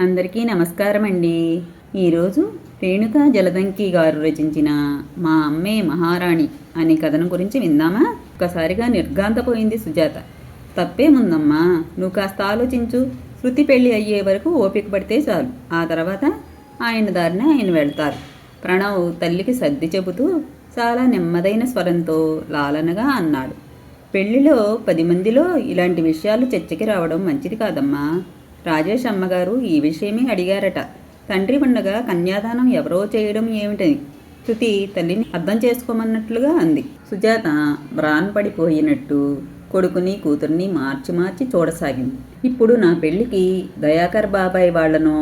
అందరికీ నమస్కారం అండి ఈరోజు రేణుకా జలదంకి గారు రచించిన మా అమ్మే మహారాణి అనే కథనం గురించి విందామా? ఒక్కసారిగా నిర్గాంతపోయింది సుజాత. తప్పేముందమ్మా? నువ్వు కాస్త ఆలోచించు. శృతి పెళ్ళి అయ్యే వరకు ఓపిక పడితే చాలు. ఆ తర్వాత ఆయన దారిన ఆయన వెళ్తారు. ప్రణవ్ తల్లికి సర్ది చెబుతూ చాలా నెమ్మదైన స్వరంతో లాలనగా అన్నాడు. పెళ్ళిలో పది మందిలో ఇలాంటి విషయాలు చర్చకి రావడం మంచిది కాదమ్మా. రాజేష్ అమ్మగారు ఈ విషయమే అడిగారట. తండ్రి ఉండగా కన్యాదానం ఎవరో చేయడం ఏమిటని. శృతి తల్లిని అర్థం చేసుకోమన్నట్లుగా అంది. సుజాత బ్రాన్ పడిపోయినట్టు కొడుకుని కూతుర్ని మార్చి మార్చి చూడసాగింది. ఇప్పుడు నా పెళ్ళికి దయాకర్ బాబాయ్ వాళ్ళను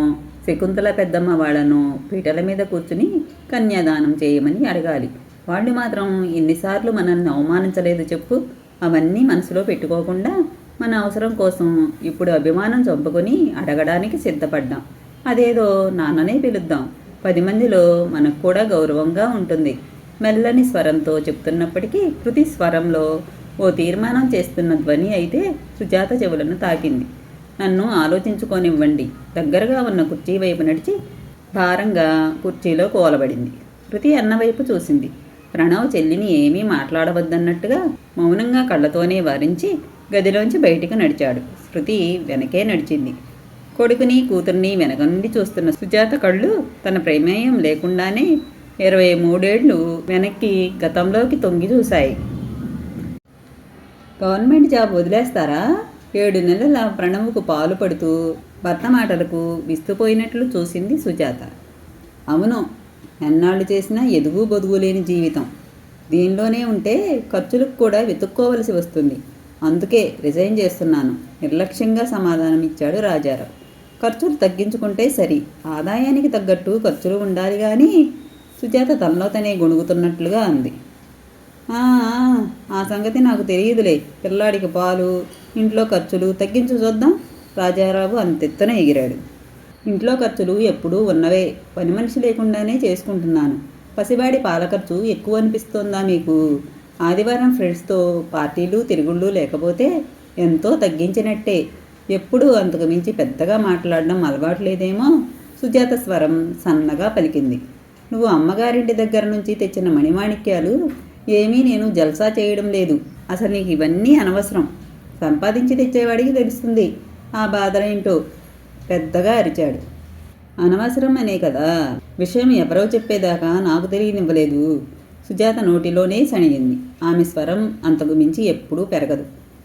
శకుంతల పెద్దమ్మ వాళ్ళను పీటల మీద కూర్చుని కన్యాదానం చేయమని అడగాలి. వాళ్ళు మాత్రం ఎన్నిసార్లు మనల్ని అవమానించలేదు చెప్పు. అవన్నీ మనసులో పెట్టుకోకుండా మన అవసరం కోసం ఇప్పుడు అభిమానం చంపుకొని అడగడానికి సిద్ధపడ్డాం. అదేదో నాన్ననే పిలుద్దాం. పది మందిలో మనకు కూడా గౌరవంగా ఉంటుంది. మెల్లని స్వరంతో చెప్తున్నప్పటికీ కృతి స్వరంలో ఓ తీర్మానం చేస్తున్న ధ్వని అయితే సుజాత చెవులను తాకింది. నన్ను ఆలోచించుకోనివ్వండి. దగ్గరగా ఉన్న కుర్చీ వైపు నడిచి భారంగా కుర్చీలో కూలబడింది. కృతి అన్నవైపు చూసింది. ప్రణవ్ చెల్లిని ఏమీ మాట్లాడవద్దన్నట్టుగా మౌనంగా కళ్ళతోనే వారించి గదిలోంచి బయటికి నడిచాడు. శృతి వెనకే నడిచింది. కొడుకుని కూతుర్ని వెనక నుండి చూస్తున్న సుజాత కళ్ళు తన ప్రమేయం లేకుండానే ఇరవై మూడేళ్ళు వెనక్కి గతంలోకి తొంగి చూశాయి. గవర్నమెంట్ జాబ్ వదిలేస్తారా? ఏడు నెలల ప్రణవుకు పాలు పడుతూ భర్త మాటలకు విస్తుపోయినట్లు చూసింది సుజాత. అవును ఎన్నాళ్ళు చేసినా ఎదుగు బొదుగు లేని జీవితం. దీనిలోనే ఉంటే ఖర్చులకు కూడా వెతుక్కోవలసి వస్తుంది. అందుకే రిజైన్ చేస్తున్నాను. నిర్లక్ష్యంగా సమాధానం ఇచ్చాడు రాజారావు. ఖర్చులు తగ్గించుకుంటే సరి. ఆదాయానికి తగ్గట్టు ఖర్చులు ఉండాలి కానీ సుజాత తనలో తనే గొణుగుతున్నట్లుగా అంది. "ఆ, సంగతి నాకు తెలియదులే. పిల్లాడికి పాలు ఇంట్లో ఖర్చులు తగ్గించు చూద్దాం. రాజారావు అంతెత్తున ఎగిరాడు. ఇంట్లో ఖర్చులు ఎప్పుడూ ఉన్నవే. పని మనిషి లేకుండానే చేసుకుంటున్నాను. పసివాడి పాల ఖర్చు ఎక్కువ అనిపిస్తోందా మీకు? ఆదివారం ఫ్రెండ్స్తో పార్టీలు తిరుగుళ్ళు లేకపోతే ఎంతో తగ్గించినట్టే. ఎప్పుడూ అంతకు మించి పెద్దగా మాట్లాడడం అలవాటు లేదేమో సుజాత స్వరం సన్నగా పలికింది. నువ్వు అమ్మగారింటి దగ్గర నుంచి తెచ్చిన మణిమాణిక్యాలు ఏమీ నేను జల్సా చేయడం లేదు. అసలు నీకు ఇవన్నీ అనవసరం. సంపాదించి తెచ్చేవాడికి తెలుస్తుంది. ఆ బాధలేంటో పెద్దగా అరిచాడు. అనవసరం అనే కదా. విషయం ఎవరో చెప్పేదాకా నాకు తెలియనివ్వలేదు. సుజాత నోటిలోనే సణిగింది. ఆమె స్వరం అంతకు మించి ఎప్పుడూ పెరగదు.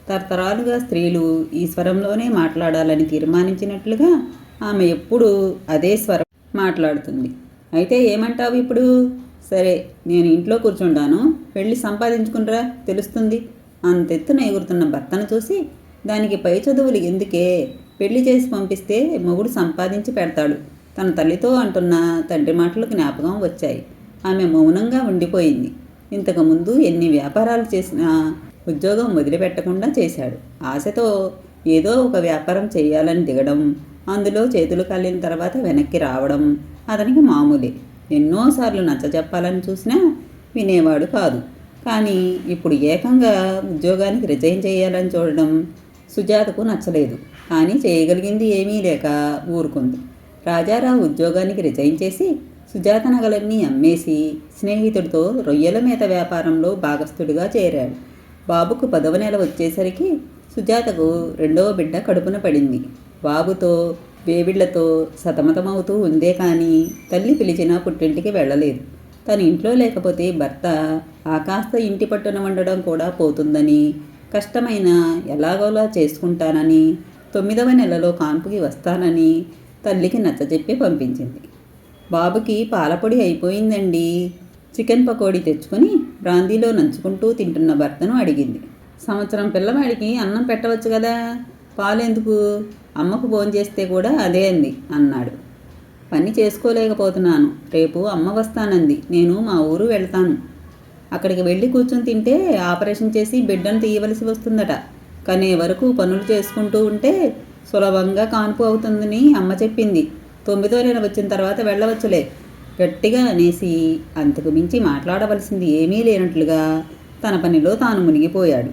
తరతరాలుగా స్త్రీలు ఈ స్వరంలోనే మాట్లాడాలని తీర్మానించినట్లుగా ఆమె ఎప్పుడూ అదే స్వరం మాట్లాడుతుంది. అయితే ఏమంటావు ఇప్పుడు? సరే నేను ఇంట్లో కూర్చుంటాను. వెళ్ళి సంపాదించుకునిరా? తెలుస్తుంది. అంతెత్తున ఎగురుతున్న భర్తను చూసి దానికి పై చదువులు ఎందుకే? పెళ్ళి చేసి పంపిస్తే మొగుడు సంపాదించి పెడతాడు. తన తల్లితో అంటున్న తండ్రి మాటలు జ్ఞాపకం వచ్చాయి. ఆమె మౌనంగా ఉండిపోయింది. ఇంతకుముందు ఎన్ని వ్యాపారాలు చేసినా ఉద్యోగం వదిలిపెట్టకుండా చేశాడు. ఆశతో ఏదో ఒక వ్యాపారం చేయాలని దిగడం అందులో చేతులు కాలిన తర్వాత వెనక్కి రావడం అతనికి మామూలే. ఎన్నోసార్లు నచ్చ చెప్పాలని చూసినా వినేవాడు కాదు. కానీ ఇప్పుడు ఏకంగా ఉద్యోగానికి రిజైన్ చేయాలని చూడడం సుజాతకు నచ్చలేదు. కానీ చేయగలిగింది ఏమీ లేక ఊరుకుంది. రాజారావు ఉద్యోగానికి రిజైన్ చేసి సుజాత నగలన్నీ అమ్మేసి స్నేహితుడితో రొయ్యల మేత వ్యాపారంలో భాగస్థుడిగా చేరాడు. బాబుకు పదవ నెల వచ్చేసరికి సుజాతకు రెండవ బిడ్డ కడుపున పడింది. బాబుతో వేవిళ్ళతో సతమతమవుతూ ఉందే కానీ తల్లి పిలిచినా పుట్టింటికి వెళ్ళలేదు. తను ఇంట్లో లేకపోతే భర్త ఆకాస్త ఇంటి పట్టున వండడం కూడా పోతుందని కష్టమైన ఎలాగోలా చేసుకుంటానని తొమ్మిదవ నెలలో కాన్పుకి వస్తానని తల్లికి నచ్చజెప్పి పంపించింది. బాబుకి పాలపొడి అయిపోయిందండి. చికెన్ పకోడీ తెచ్చుకొని బ్రాందీలో నంచుకుంటూ తింటున్న భర్తను అడిగింది. సంవత్సరం పిల్లవాడికి అన్నం పెట్టవచ్చు కదా పాలెందుకు? అమ్మకు ఫోన్ చేస్తే కూడా అదే అంది అన్నాడు. పని చేసుకోలేకపోతున్నాను రేపు అమ్మ వస్తానంది నేను మా ఊరు వెళ్తాను. అక్కడికి వెళ్ళి కూర్చొని తింటే ఆపరేషన్ చేసి బిడ్డను తీయవలసి వస్తుందట. కనే వరకు పనులు చేసుకుంటూ ఉంటే సులభంగా కాన్పు అవుతుందని అమ్మ చెప్పింది. తొమ్మిదో నెల వచ్చిన తర్వాత వెళ్ళవచ్చులే. గట్టిగా అనేసి అంతకు మించి మాట్లాడవలసింది ఏమీ లేనట్లుగా తన పనిలో తాను మునిగిపోయాడు.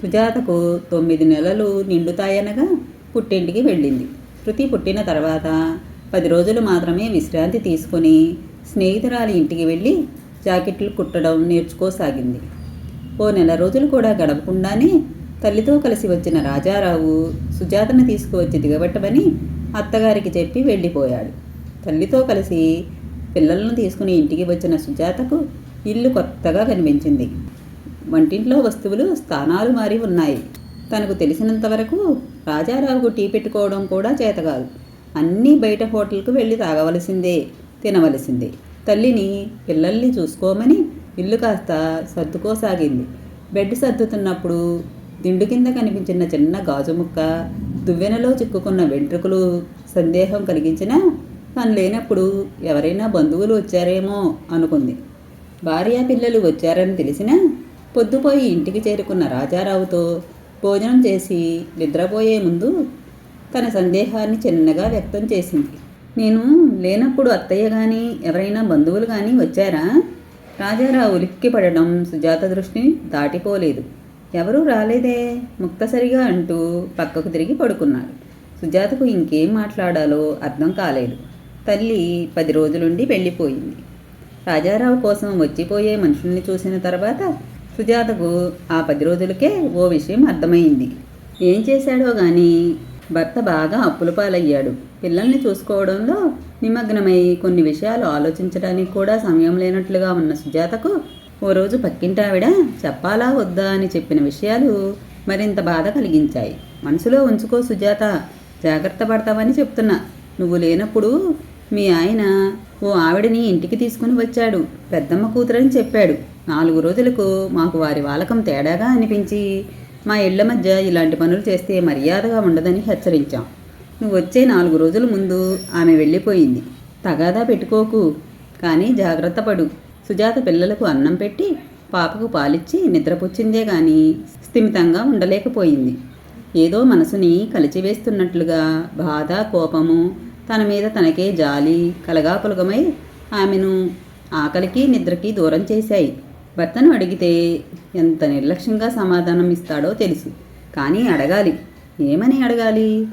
సుజాతకు తొమ్మిది నెలలు నిండుతాయనగా పుట్టింటికి వెళ్ళింది. శృతి పుట్టిన తర్వాత పది రోజులు మాత్రమే విశ్రాంతి తీసుకొని స్నేహితురాలి ఇంటికి వెళ్ళి జాకెట్లు కుట్టడం నేర్చుకోసాగింది. ఓ నెల రోజులు కూడా గడపకుండానే తల్లితో కలిసి వచ్చిన రాజారావు సుజాతను తీసుకువచ్చి దిగబట్టమని అత్తగారికి చెప్పి వెళ్ళిపోయాడు. తల్లితో కలిసి పిల్లలను తీసుకుని ఇంటికి వచ్చిన సుజాతకు ఇల్లు కొత్తగా కనిపించింది. వంటింట్లో వస్తువులు స్థానాలు మారి ఉన్నాయి. తనకు తెలిసినంతవరకు రాజారావుకు టీ పెట్టుకోవడం కూడా చేతగాదు. అన్నీ బయట హోటల్కు వెళ్ళి తాగవలసిందే తినవలసిందే. తల్లిని పిల్లల్ని చూసుకోమని ఇల్లు కాస్త సర్దుకోసాగింది. బెడ్ సర్దుతున్నప్పుడు దిండు కింద కనిపించిన చిన్న గాజు ముక్క దువ్వెనలో చిక్కుకున్న వెంట్రుకలు సందేహం కలిగించినా తను లేనప్పుడు ఎవరైనా బంధువులు వచ్చారేమో అనుకుంది. భార్య పిల్లలు వచ్చారని తెలిసినా పొద్దుపోయి ఇంటికి చేరుకున్న రాజారావుతో భోజనం చేసి నిద్రపోయే ముందు తన సందేహాన్ని చిన్నగా వ్యక్తం చేసింది. నేను లేనప్పుడు అత్తయ్య కానీ ఎవరైనా బంధువులు కానీ వచ్చారా? రాజారావు ఉలిక్కి పడడం సుజాత దృష్టిని దాటిపోలేదు. ఎవరూ రాలేదే? ముక్తసరిగా అంటూ పక్కకు తిరిగి పడుకున్నాడు. సుజాతకు ఇంకేం మాట్లాడాలో అర్థం కాలేదు. తల్లి పది రోజులుండి వెళ్ళిపోయింది. రాజారావు కోసం వచ్చిపోయే మనుషుల్ని చూసిన తర్వాత సుజాతకు ఆ పది రోజులకే ఓ విషయం అర్థమైంది. ఏం చేశాడో కానీ భర్త బాగా అప్పుల పాలయ్యాడు. పిల్లల్ని చూసుకోవడంలో నిమగ్నమై కొన్ని విషయాలు ఆలోచించడానికి కూడా సమయం లేనట్లుగా ఉన్న సుజాతకు ఓ రోజు పక్కింటావిడ చెప్పాలా వద్దా? అని చెప్పిన విషయాలు మరింత బాధ కలిగించాయి. మనసులో ఉంచుకో సుజాత జాగ్రత్త పడతావని చెప్తున్నా. నువ్వు లేనప్పుడు మీ ఆయన ఓ ఆవిడని ఇంటికి తీసుకుని వచ్చాడు. పెద్దమ్మ కూతురని చెప్పాడు. నాలుగు రోజులకు మాకు వారి వాలకం తేడాగా అనిపించి మా ఇళ్ళ మధ్య ఇలాంటి పనులు చేస్తే మర్యాదగా ఉండదని హెచ్చరించాం. నువ్వు వచ్చే నాలుగు రోజుల ముందు ఆమె వెళ్ళిపోయింది. తగాదా పెట్టుకోకు కానీ జాగ్రత్త పడు. సుజాత పిల్లలకు అన్నం పెట్టి పాపకు పాలిచ్చి నిద్రపుచ్చిందే గాని స్థిమితంగా ఉండలేకపోయింది. ఏదో మనసుని కలిచివేస్తున్నట్లుగా బాధ కోపము తన మీద తనకే జాలి కలగాపులగమై ఆమెను ఆకలికి నిద్రకి దూరం చేశాయి. భర్తను అడిగితే ఎంత నిర్లక్ష్యంగా సమాధానం ఇస్తాడో తెలుసు. కానీ అడగాలి. ఏమని అడగాలి?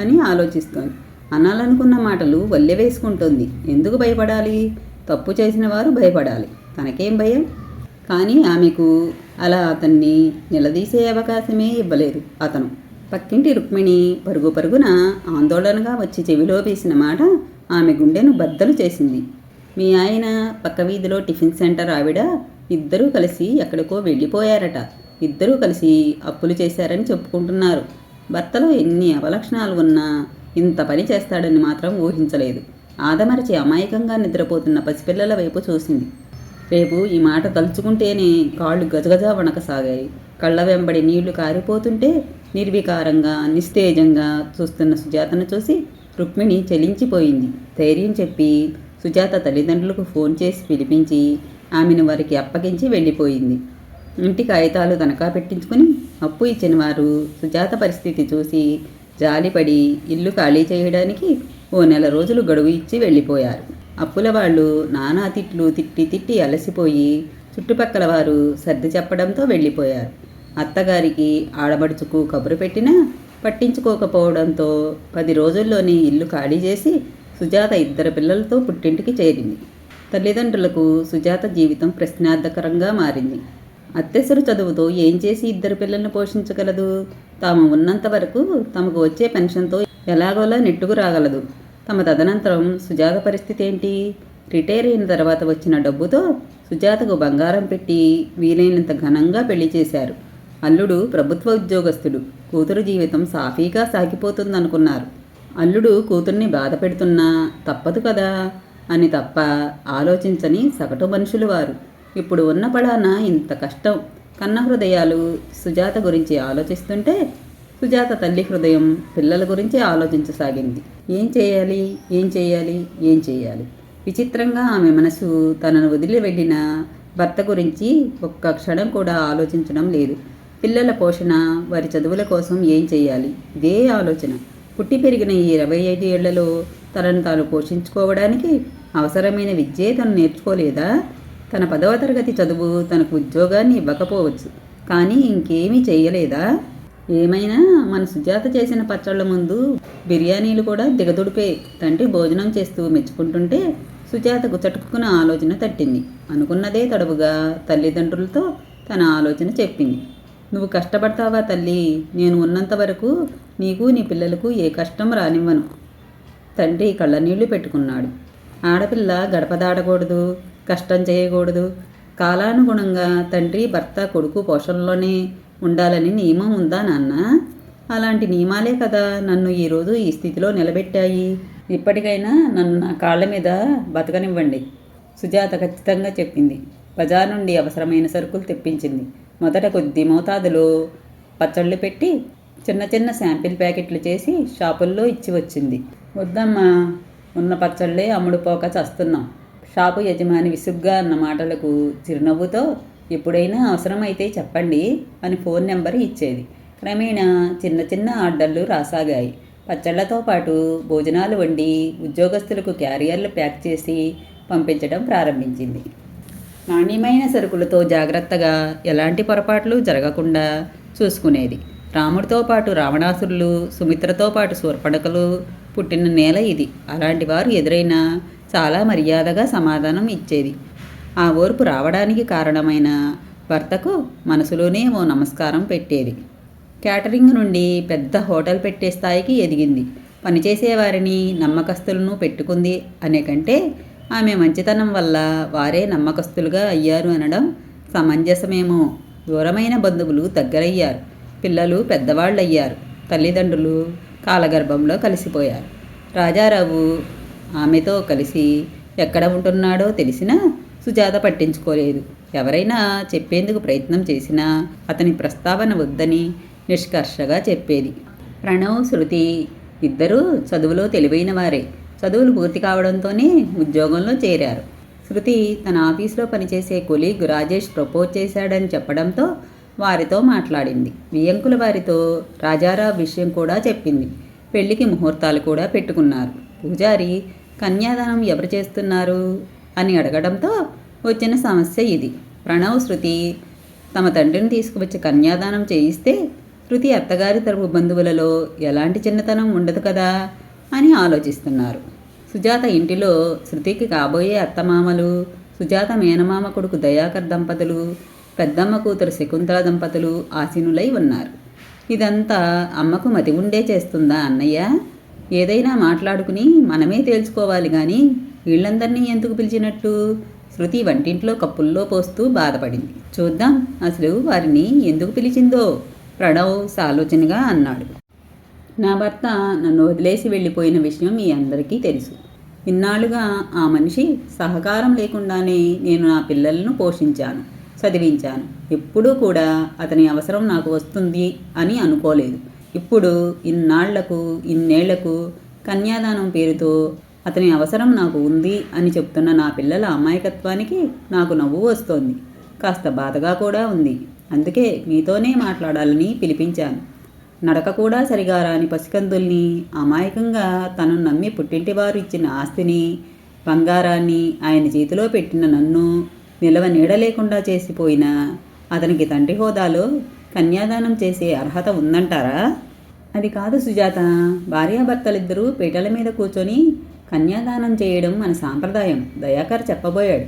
అని ఆలోచిస్తోంది. అనాలనుకున్న మాటలు వల్లె వేసుకుంటోంది. ఎందుకు భయపడాలి? తప్పు చేసిన వారు భయపడాలి. తనకేం భయం? కానీ ఆమెకు అలా అతన్ని నిలదీసే అవకాశమే ఇవ్వలేదు అతను. పక్కింటి రుక్మిణి పరుగు పరుగున ఆందోళనగా వచ్చి చెవిలో వేసిన మాట ఆమె గుండెను బద్దలు చేసింది. మీ ఆయన పక్క వీధిలో టిఫిన్ సెంటర్ ఆవిడ ఇద్దరూ కలిసి ఎక్కడికో వెళ్ళిపోయారట. ఇద్దరూ కలిసి అప్పులు చేశారని చెప్పుకుంటున్నారు. భర్తలో ఎన్ని అవలక్షణాలు ఉన్నా ఇంత పని చేస్తాడని మాత్రం ఊహించలేదు. ఆదమరచి అమాయకంగా నిద్రపోతున్న పసిపిల్లల వైపు చూసింది. రేపు ఈ మాట తలుచుకుంటేనే కాళ్ళు గజగజ వణకసాగాయి. కళ్ళ వెంబడి నీళ్ళు కారిపోతుంటే నిర్వికారంగా నిస్తేజంగా చూస్తున్న సుజాతను చూసి రుక్మిణి చలించిపోయింది. ధైర్యం చెప్పి సుజాత తల్లిదండ్రులకు ఫోన్ చేసి పిలిపించి ఆమెను వారికి అప్పగించి వెళ్ళిపోయింది. ఇంటి కాగితాలు తనఖా పెట్టించుకుని అప్పు ఇచ్చిన వారు సుజాత పరిస్థితి చూసి జాలిపడి ఇల్లు ఖాళీ చేయడానికి ఓ నెల రోజులు గడువు ఇచ్చి వెళ్ళిపోయారు. అప్పుల వాళ్ళు నానా తిట్లు తిట్టి తిట్టి అలసిపోయి చుట్టుపక్కల వారు సర్ది చెప్పడంతో వెళ్ళిపోయారు. అత్తగారికి ఆడబడుచుకు కబురు పెట్టినా పట్టించుకోకపోవడంతో పది రోజుల్లోనే ఇల్లు ఖాళీ చేసి సుజాత ఇద్దరు పిల్లలతో పుట్టింటికి చేరింది. తల్లిదండ్రులకు సుజాత జీవితం ప్రశ్నార్థకరంగా మారింది. అత్తెసరు చదువుతో ఏం చేసి ఇద్దరు పిల్లల్ని పోషించగలదు? తాము ఉన్నంత వరకు తమకు వచ్చే పెన్షన్తో ఎలాగోలా నెట్టుకు రాగలదు. తమ తదనంతరం సుజాత పరిస్థితి ఏంటి రిటైర్ అయిన తర్వాత వచ్చిన డబ్బుతో సుజాతకు బంగారం పెట్టి వీలైనంత ఘనంగా పెళ్ళి చేశారు. అల్లుడు ప్రభుత్వ ఉద్యోగస్తుడు. కూతురు జీవితం సాఫీగా సాగిపోతుందనుకున్నారు. అల్లుడు కూతుర్ని బాధ పెడుతున్నా తప్పదు కదా? అని తప్ప ఆలోచించని సగటు మనుషులు వారు. ఇప్పుడు ఉన్న పడాన ఇంత కష్టం. కన్న హృదయాలు సుజాత గురించి ఆలోచిస్తుంటే సుజాత తల్లి హృదయం పిల్లల గురించి ఆలోచించసాగింది. ఏం చేయాలి? ఏం చేయాలి? ఏం చేయాలి? విచిత్రంగా ఆమె మనసు తనను వదిలి వెళ్ళిన భర్త గురించి ఒక్క క్షణం కూడా ఆలోచించడం లేదు. పిల్లల పోషణ వారి చదువుల కోసం ఏం చేయాలి? ఇదే ఆలోచన. పుట్టి పెరిగిన ఈ ఇరవై ఐదు ఏళ్ళలో తనను తాను పోషించుకోవడానికి అవసరమైన విద్యే తను నేర్చుకోలేదా? తన పదవ తరగతి చదువు తనకు ఉద్యోగాన్ని ఇవ్వకపోవచ్చు. కానీ ఇంకేమీ చేయలేదా? ఏమైనా మన సుజాత చేసిన పచ్చళ్ళ ముందు బిర్యానీలు కూడా దిగదుడిపే తండ్రి భోజనం చేస్తూ మెచ్చుకుంటుంటే సుజాతకు చటుక్కున ఆలోచన తట్టింది. అనుకున్నదే తడవుగా తల్లిదండ్రులతో తన ఆలోచన చెప్పింది. నువ్వు కష్టపడతావా తల్లి? నేను ఉన్నంత వరకు నీకు నీ పిల్లలకు ఏ కష్టం రానివ్వను. తండ్రి కళ్ళనీళ్ళు పెట్టుకున్నాడు. ఆడపిల్ల గడప దాడకూడదు కష్టం చేయకూడదు. కాలానుగుణంగా తండ్రి భర్త కొడుకు పోషణలోనే ఉండాలని నియమం ఉందా నాన్న? అలాంటి నియమాలే కదా నన్ను ఈరోజు ఈ స్థితిలో నిలబెట్టాయి. ఇప్పటికైనా నన్ను నా కాళ్ళ మీద బతకనివ్వండి. సుజాత ఖచ్చితంగా చెప్పింది. బజార్ నుండి అవసరమైన సరుకులు తెప్పించింది. మొదట కొద్ది మోతాదులో పచ్చళ్ళు పెట్టి చిన్న చిన్న శాంపిల్ ప్యాకెట్లు చేసి షాపుల్లో ఇచ్చి వచ్చింది. వద్దమ్మా ఉన్న పచ్చళ్ళే అమ్ముడుపోక చస్తున్నాం. షాపు యజమాని విసుగ్గా అన్న మాటలకు చిరునవ్వుతో ఎప్పుడైనా అవసరమైతే చెప్పండి అని ఫోన్ నెంబర్ ఇచ్చేది. క్రమేణా చిన్న చిన్న ఆర్డర్లు రాసాగాయి. పచ్చళ్ళతో పాటు భోజనాలు వండి ఉద్యోగస్తులకు క్యారియర్లు ప్యాక్ చేసి పంపించడం ప్రారంభించింది. నాణ్యమైన సరుకులతో జాగ్రత్తగా ఎలాంటి పొరపాట్లు జరగకుండా చూసుకునేది. రాముడితో పాటు రావణాసురులు సుమిత్రతో పాటు శూర్పణకలు పుట్టిన నేల ఇది. అలాంటి వారు ఎదురైనా చాలా మర్యాదగా సమాధానం ఇచ్చేది. ఆ ఓర్పు రావడానికి కారణమైన భర్తకు మనసులోనే ఓ నమస్కారం పెట్టేది. క్యాటరింగ్ నుండి పెద్ద హోటల్ పెట్టే స్థాయికి ఎదిగింది. పనిచేసేవారిని నమ్మకస్తులను పెట్టుకుంది అనే కంటే ఆమె మంచితనం వల్ల వారే నమ్మకస్తులుగా అయ్యారు అనడం సమంజసమేమో. దూరమైన బంధువులు దగ్గరయ్యారు. పిల్లలు పెద్దవాళ్ళయ్యారు. తల్లిదండ్రులు కాలగర్భంలో కలిసిపోయారు. రాజారావు ఆమెతో కలిసి ఎక్కడ ఉంటున్నాడో తెలిసినా సుజాత పట్టించుకోలేదు. ఎవరైనా చెప్పేందుకు ప్రయత్నం చేసినా అతని ప్రస్తావన వద్దని నిష్కర్షగా చెప్పేది. ప్రణవ్ శృతి ఇద్దరూ చదువులో తెలివైన వారే. చదువులు పూర్తి కావడంతోనే ఉద్యోగంలో చేరారు. శృతి తన ఆఫీసులో పనిచేసే కొలీగ్ రాజేష్ ప్రపోజ్ చేశాడని చెప్పడంతో వారితో మాట్లాడింది. వియంకుల వారితో రాజారావు విషయం కూడా చెప్పింది. పెళ్ళికి ముహూర్తాలు కూడా పెట్టుకున్నారు. పూజారి కన్యాదానం ఎవరు చేస్తున్నారు? అని అడగడంతో వచ్చిన సమస్య ఇది. ప్రణవ్ శృతి తమ తండ్రిని తీసుకువచ్చి కన్యాదానం చేయిస్తే శృతి అత్తగారి తరపు బంధువులలో ఎలాంటి చిన్నతనం ఉండదు కదా అని ఆలోచిస్తున్నారు. సుజాత ఇంటిలో శృతికి కాబోయే అత్తమామలు సుజాత మేనమామ కొడుకు దయాకర్ దంపతులు పెద్దమ్మ కూతురు శకుంతల దంపతులు ఆసీనులై ఉన్నారు. ఇదంతా అమ్మకు మతి ఉండే చేస్తుందా అన్నయ్య? ఏదైనా మాట్లాడుకుని మనమే తేల్చుకోవాలి కానీ వీళ్ళందరినీ ఎందుకు పిలిచినట్టు? శృతి వంటింట్లో కప్పుల్లో పోస్తూ బాధపడింది. చూద్దాం అసలు వారిని ఎందుకు పిలిచిందో ప్రణవ్ సాలోచనగా అన్నాడు. నా భర్త నన్ను వదిలేసి వెళ్ళిపోయిన విషయం మీ అందరికీ తెలుసు. ఇన్నాళ్ళుగా ఆ మనిషి సహకారం లేకుండానే నేను నా పిల్లలను పోషించాను చదివించాను. ఎప్పుడూ కూడా అతని అవసరం నాకు వస్తుంది అని అనుకోలేదు. ఇప్పుడు ఇన్నాళ్ళకు ఇన్నేళ్ళకు కన్యాదానం పేరుతో అతని అవసరం నాకు ఉంది అని చెప్తున్న నా పిల్లల అమాయకత్వానికి నాకు నవ్వు వస్తోంది. కాస్త బాధగా కూడా ఉంది. అందుకే మీతోనే మాట్లాడాలని పిలిపించాను. నడక కూడా సరిగా రాని పసికందుల్ని అమాయకంగా తను నమ్మి పుట్టింటివారు ఇచ్చిన ఆస్తిని బంగారాన్ని ఆయన చేతిలో పెట్టిన నన్ను నిలవ నీడ లేకుండా చేసిపోయిన అతనికి తండ్రి హోదాలో కన్యాదానం చేసే అర్హత ఉందంటారా? అది కాదు సుజాత. భార్యాభర్తలిద్దరూ పీటల మీద కూర్చొని కన్యాదానం చేయడం మన సాంప్రదాయం దయాకర్ చెప్పబోయాడు.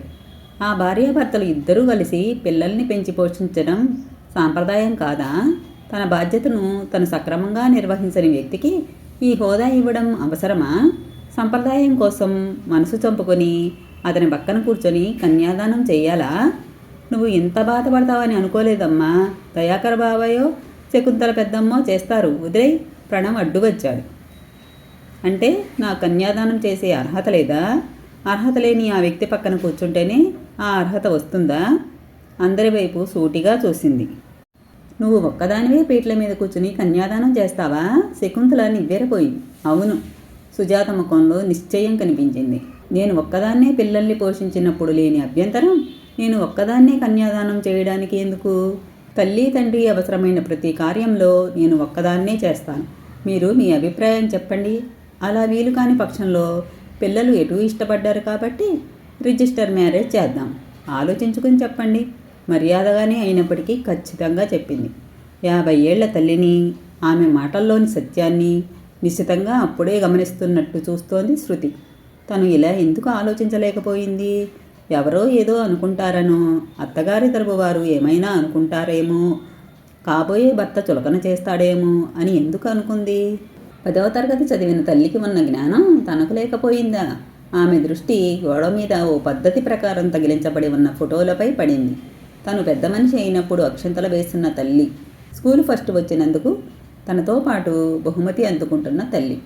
ఆ భార్యాభర్తలు ఇద్దరూ కలిసి పిల్లల్ని పెంచి పోషించడం సాంప్రదాయం కాదా? తన బాధ్యతను తను సక్రమంగా నిర్వహించని వ్యక్తికి ఈ హోదా ఇవ్వడం అవసరమా? సంప్రదాయం కోసం మనసు చంపుకొని అతని పక్కన కూర్చొని కన్యాదానం చేయాలా? నువ్వు ఇంత బాధపడతావని అనుకోలేదమ్మా. దయాకర్ బాబాయో శకుంతల పెద్దమ్మో చేస్తారు. వదిలే ప్రణవ్ అడ్డు వచ్చాడు అంటే నా కన్యాదానం చేసే అర్హత లేదా? అర్హత లేని ఆ వ్యక్తి పక్కన కూర్చుంటేనే ఆ అర్హత వస్తుందా? అందరి వైపు సూటిగా చూసింది. నువ్వు ఒక్కదానివే పీటల మీద కూర్చుని కన్యాదానం చేస్తావా? శకుంతల నివ్వెరపోయింది. అవును సుజాత ముఖంలో నిశ్చయం కనిపించింది. నేను ఒక్కదాన్నే పిల్లల్ని పోషించినప్పుడు లేని అభ్యంతరం నేను ఒక్కదాన్నే కన్యాదానం చేయడానికి ఎందుకు? తల్లి తండ్రి అవసరమైన ప్రతి కార్యంలో నేను ఒక్కదాన్నే చేస్తాను. మీరు మీ అభిప్రాయం చెప్పండి. అలా వీలు కాని పక్షంలో పిల్లలు ఎటు ఇష్టపడ్డారు కాబట్టి రిజిస్టర్ మ్యారేజ్ చేద్దాం. ఆలోచించుకుని చెప్పండి. మర్యాదగానే అయినప్పటికీ ఖచ్చితంగా చెప్పింది. యాభై ఏళ్ళ తల్లిని ఆమె మాటల్లోని సత్యాన్ని నిశ్చితంగా అప్పుడే గమనిస్తున్నట్టు చూస్తోంది శృతి. తను ఇలా ఎందుకు ఆలోచించలేకపోయింది? ఎవరో ఏదో అనుకుంటారనో అత్తగారి తరపు వారు ఏమైనా అనుకుంటారేమో కాబోయే భర్త చులకన చేస్తాడేమో అని ఎందుకు అనుకుంది? పదవ తరగతి చదివిన తల్లికి ఉన్న జ్ఞానం తనకు లేకపోయిందా? ఆమె దృష్టి గోడ మీద ఓ పద్ధతి ప్రకారం తగిలించబడి ఉన్న ఫోటోలపై పడింది. తను పెద్ద మనిషి అయినప్పుడు అక్షంతలు వేస్తున్న తల్లి. స్కూల్ ఫస్ట్ వచ్చినందుకు తనతో పాటు బహుమతి అందుకుంటున్న తల్లి.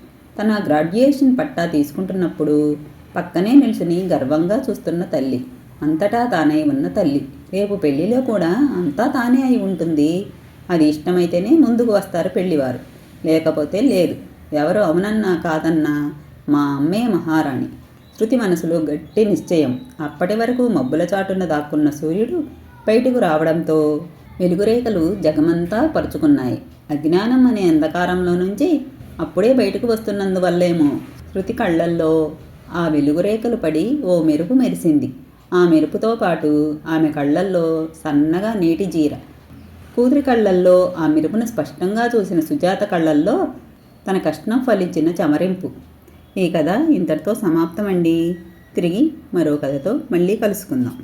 తన గ్రాడ్యుయేషన్ పట్టా తీసుకుంటున్నప్పుడు పక్కనే నిల్చుని గర్వంగా చూస్తున్న తల్లి. అంతటా తానై ఉన్న తల్లి. రేపు పెళ్ళిలో కూడా అంతా తానే అయి ఉంటుంది. అది ఇష్టమైతేనే ముందుకు వస్తారు పెళ్ళివారు లేకపోతే లేదు. ఎవరు అవునన్నా కాదన్నా మా అమ్మే మహారాణి. శృతి మనసులో గట్టి నిశ్చయం. అప్పటి వరకు మబ్బుల చాటున దాక్కున్న సూర్యుడు బయటకు రావడంతో వెలుగురేఖలు జగమంతా పరుచుకున్నాయి. అజ్ఞానం అనే అంధకారంలో నుంచి అప్పుడే బయటకు వస్తున్నందువల్లేమో శృతి కళ్ళల్లో ఆ వెలుగురేఖలు పడి ఓ మెరుపు మెరిసింది. ఆ మెరుపుతో పాటు ఆమె కళ్ళల్లో సన్నగా నీటి జీర. కూతురి కళ్ళల్లో ఆ మెరుపును స్పష్టంగా చూసిన సుజాత కళ్ళల్లో తన కష్టం ఫలించిన చమరింపు. ఈ కథ ఇంతటితో సమాప్తమండి. తిరిగి మరో కథతో మళ్ళీ కలుసుకుందాం.